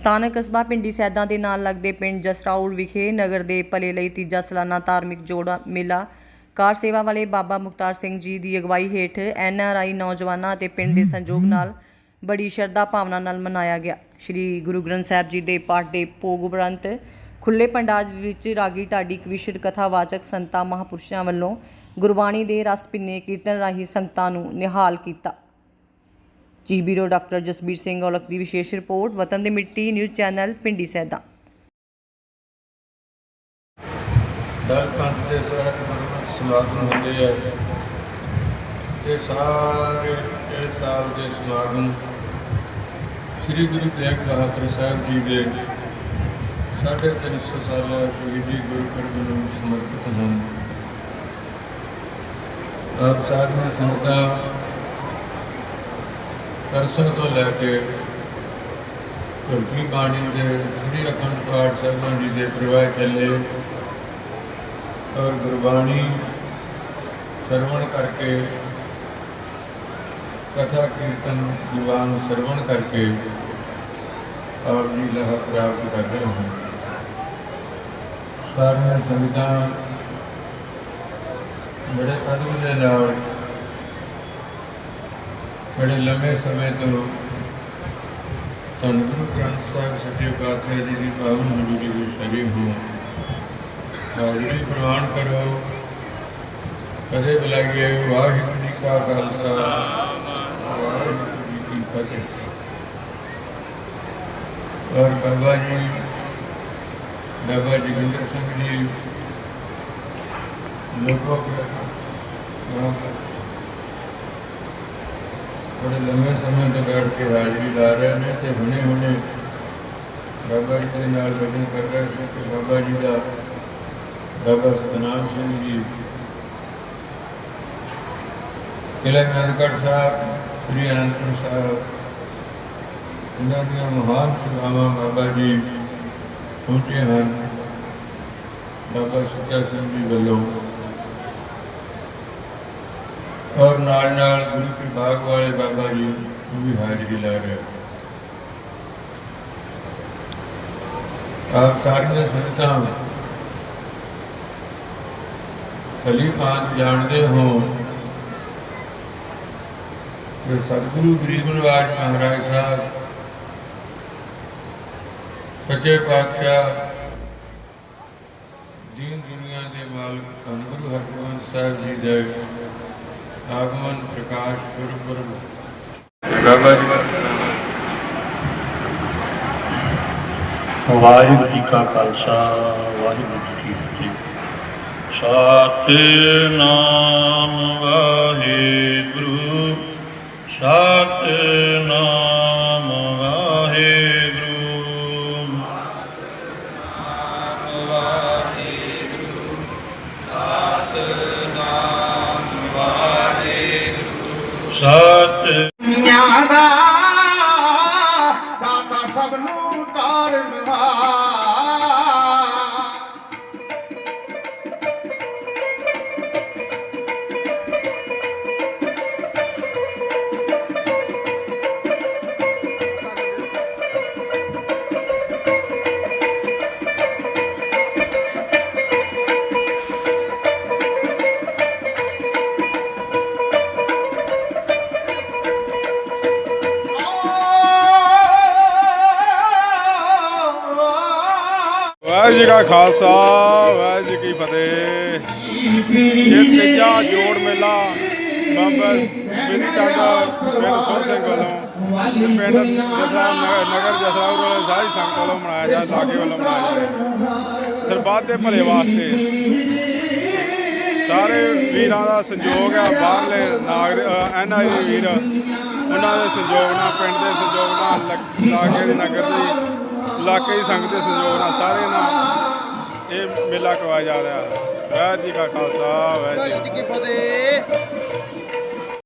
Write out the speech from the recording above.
ਸਥਾਨਕ ਕਸਬਾ ਪਿੰਡੀ ਸੈਦਾਂ ਦੇ ਨਾਲ ਲੱਗਦੇ ਪਿੰਡ ਜਸਰਾਉਲ ਵਿਖੇ ਨਗਰ ਦੇ ਭਲੇ ਲਈ ਤੀਜਾ ਸਾਲਾਨਾ ਧਾਰਮਿਕ ਜੋੜਾ ਮੇਲਾ। ਕਾਰ ਸੇਵਾ ਵਾਲੇ ਬਾਬਾ ਮੁਖਤਾਰ ਸਿੰਘ ਜੀ ਦੀ ਅਗਵਾਈ ਹੇਠ ਐਨ ਆਰ ਆਈ ਨੌਜਵਾਨਾਂ ਅਤੇ ਪਿੰਡ ਦੇ ਸੰਯੋਗ ਨਾਲ ਬੜੀ ਸ਼ਰਧਾ ਭਾਵਨਾ ਨਾਲ ਮਨਾਇਆ ਗਿਆ। ਸ੍ਰੀ ਗੁਰੂ ਗ੍ਰੰਥ ਸਾਹਿਬ ਜੀ ਦੇ ਪਾਠ ਦੇ ਭੋਗ ਉਪਰੰਤ ਖੁੱਲੇ ਪੰਡਾਜ ਵਿੱਚ ਰਾਗੀ ਢਾਡੀ ਕਵਿਸ਼ਰ ਕਥਾਵਾਚਕ ਸੰਤਾਂ ਮਹਾਪੁਰਸ਼ਾਂ ਵੱਲੋਂ ਗੁਰਬਾਣੀ ਦੇ ਰਸ ਪਿੰਨੇ ਕੀਰਤਨ ਰਾਹੀਂ ਸੰਗਤਾਂ ਨੂੰ ਨਿਹਾਲ ਕੀਤਾ। ਜੀ ਬਿਊਰੋ ਡਾਕਟਰ ਜਸਬੀਰ ਸਿੰਘ ਔਲਖ ਦੀ ਵਿਸ਼ੇਸ਼ ਰਿਪੋਰਟ। ਵਤਨ ਦੀ ਮਿੱਟੀ, ਨਿਊਜ਼ ਚੈਨਲ, ਪਿੰਡੀ ਸੈਦਾ। ਦਲ ਪੰਥ ਦੇ ਸਹਿਤ ਗੁਰਮਤਿ ਸਮਾਗਮ ਹੁੰਦੇ ਆ। ਇਹ ਸਾਰੇ ਇਸ ਸਾਲ ਦੇ ਸਮਾਗਮ ਸ੍ਰੀ ਗੁਰੂ ਤੇਗ ਬਹਾਦਰ ਸਾਹਿਬ ਜੀ ਦੇ ਸਾਢੇ ਤਿੰਨ ਸੌ ਸਾਲਾ ਸ਼ਹੀਦੀ ਗੁਰਪੁਰਬ ਨੂੰ ਸਮਰਪਿਤ ਹਨ। ਆਪ ਸਾਰੀਆਂ ਸੰਗਤਾਂ ਦਰਸ਼ਨ ਤੋਂ ਲੈ ਕੇ ਤੁਰਕੀ ਬਾਣੀ ਦੇ ਸ੍ਰੀ ਅਖੰਡ ਪਾਠ ਸਾਹਿਬਾਨ ਜੀ ਦੇ ਪ੍ਰਵਾਹ ਚੱਲੇ ਔਰ ਗੁਰਬਾਣੀ ਸਰਵਣ ਕਰਕੇ, ਕਥਾ ਕੀਰਤਨ ਦੀਵਾਨ ਸਰਵਣ ਕਰਕੇ ਆਪ ਜੀ ਲਹਿ ਪ੍ਰਾਪਤ ਕਰ ਰਹੇ ਹਨ ਸਾਰੀਆਂ ਸੰਗਤਾਂ ਬੜੇ ਅਦਬ ਦੇ ਨਾਲ ਬੜੇ ਲੰਮੇ ਸਮੇਂ ਤੋਂ ਧੰਨ ਗੁਰੂ ਗ੍ਰੰਥ ਸਾਹਿਬ ਸੱਚੇ ਪਾਤਸ਼ਾਹ ਜੀ ਦੀ ਪਾਵਨ ਹਜ਼ੂਰੀ ਵਿੱਚ ਸਜੇ ਹੋ ਹਾਜ਼ਰੀ ਪ੍ਰਵਾਨ ਕਰੋ ਕਦੇ ਬੁਲਾਈਏ ਵਾਹਿਗੁਰੂ ਜੀ ਕਾ ਖਾਲਸਾ ਵਾਹਿਗੁਰੂ ਜੀ ਕੀ ਫਤਿਹ ਔਰ ਬਾਬਾ ਜੀ ਬਾਬਾ ਜੋਗਿੰਦਰ ਸਿੰਘ ਜੀ ਲੋਕੋ ਕੇ ਬੜੇ ਲੰਮੇ ਸਮੇਂ ਤੋਂ ਬੈਠ ਕੇ ਹਾਜ਼ਰੀ ਲਾ ਰਹੇ ਨੇ ਤੇ ਹੁਣੇ ਹੁਣੇ ਬਾਬਾ ਜੀ ਦੇ ਨਾਲ ਬਚਨ ਕਰ ਰਹੇ ਸੀ ਕਿ ਬਾਬਾ ਜੀ ਦਾ ਬਾਬਾ ਸਤਨਾਮ ਸਿੰਘ ਜੀ ਕਿਲੇ ਅਨੰਦਗੜ੍ਹ ਸਾਹਿਬ, ਸ੍ਰੀ ਅਨੰਦਪੁਰ ਸਾਹਿਬ, ਇਹਨਾਂ ਦੀਆਂ ਮਹਾਨ ਸੇਵਾਵਾਂ ਬਾਬਾ ਜੀ ਪਹੁੰਚੇ ਹਨ। ਬਾਬਾ ਸੁੱਚਾ ਸਿੰਘ ਜੀ ਵੱਲੋਂ ਔਰ ਨਾਲ ਨਾਲ ਗੁਰੂ ਕੇ ਬਾਗ ਵਾਲੇ ਬਾਬਾ ਜੀ ਉਹ ਵੀ ਹਾਜ਼ਰੀ ਲਾ ਰਹੇ ਆਪ ਸਾਰੀਆਂ ਸੰਗਤਾਂ ਭਲੀ ਭਾਂਤ ਜਾਣਦੇ ਹੋ ਕਿ ਸਤਿਗੁਰੂ ਗਰੀਬ ਨਿਵਾਜ ਮਹਾਰਾਜ ਸਾਹਿਬ, ਸੱਚੇ ਪਾਤਸ਼ਾਹ, ਦੀਨ ਦੁਨੀਆ ਦੇ ਮਾਲਕ ਧੰਨ ਗੁਰੂ ਹਰਗੋਬਿੰਦ ਸਾਹਿਬ ਜੀ ਦੇ ਆਗਮਨ ਪ੍ਰਕਾਸ਼ ਗੁਰਪੁਰਬ। ਬਾਬਾ ਜੀ ਵਾਹਿਗੁਰੂ ਜੀ ਕਾ ਖਾਲਸਾ, ਵਾਹਿਗੁਰੂ ਜੀ ਕੀ ਫਤਿਹ। ਸਤਿਨਾਮ ਵਾਹਿਗੁਰੂ ਸਤਿਨਾਮ ਸਤ। ਦੁਨੀਆਂ ਦਾ ਦਾਤਾ ਸਭ ਨੂੰ ਤਾਰਨ ਵਾਲਾ ਵਾਹਿਗੁਰੂ ਜੀ ਕਾ ਖਾਲਸਾ, ਵਾਹਿਗੁਰੂ ਜੀ ਕੀ ਫਤਿਹ। ਇਹ ਤੀਜਾ ਜੋੜ ਮੇਲਾ ਬਾਬਾ ਬਿੰਦ ਚੰਦ ਪਿੰਡ ਸੋਹ ਸਿੰਘ ਵੱਲੋਂ ਪਿੰਡ ਜਸਰਾ ਨਗਰ ਜਸਰਾਉਰ ਵਾਲੇ ਸਾਰੀ ਸੰਗਤ ਵੱਲੋਂ ਮਨਾਇਆ ਜਾ ਲਾਗੇ ਵੱਲੋਂ ਮਨਾਇਆ ਜਾ ਸਰਬੱਤ ਦੇ ਭਲੇ ਵਾਸਤੇ ਸਾਰੇ ਵੀਰਾਂ ਦਾ ਸੰਯੋਗ ਹੈ ਬਾਹਰਲੇ ਨਾਗਰਿਕ ਐਨ ਆਈ ਵੀਰ, ਉਹਨਾਂ ਦੇ ਸੰਯੋਗ ਨਾਲ, ਪਿੰਡ ਦੇ ਸੰਯੋਗ ਨਾਲ ਲਾਗੇ ਦੇ ਨਗਰ ਦੀ ਇਲਾਕੇ ਦੀ ਸੰਗਤ ਦੇ ਸੰਯੋਗ ਨਾਲ ਸਾਰੇ ਨਾਲ ਇਹ ਮੇਲਾ ਕਰਵਾਇਆ ਜਾ ਰਿਹਾ ਹੈ। ਵਾਹਿਗੁਰੂ ਜੀ ਕਾ ਖਾਲਸਾ ਵਾਹਿਗੁਰੂ ਜੀ ਵਾਹਿਗੁਰੂ ਜੀ ਕੀ ਫਤਿਹ।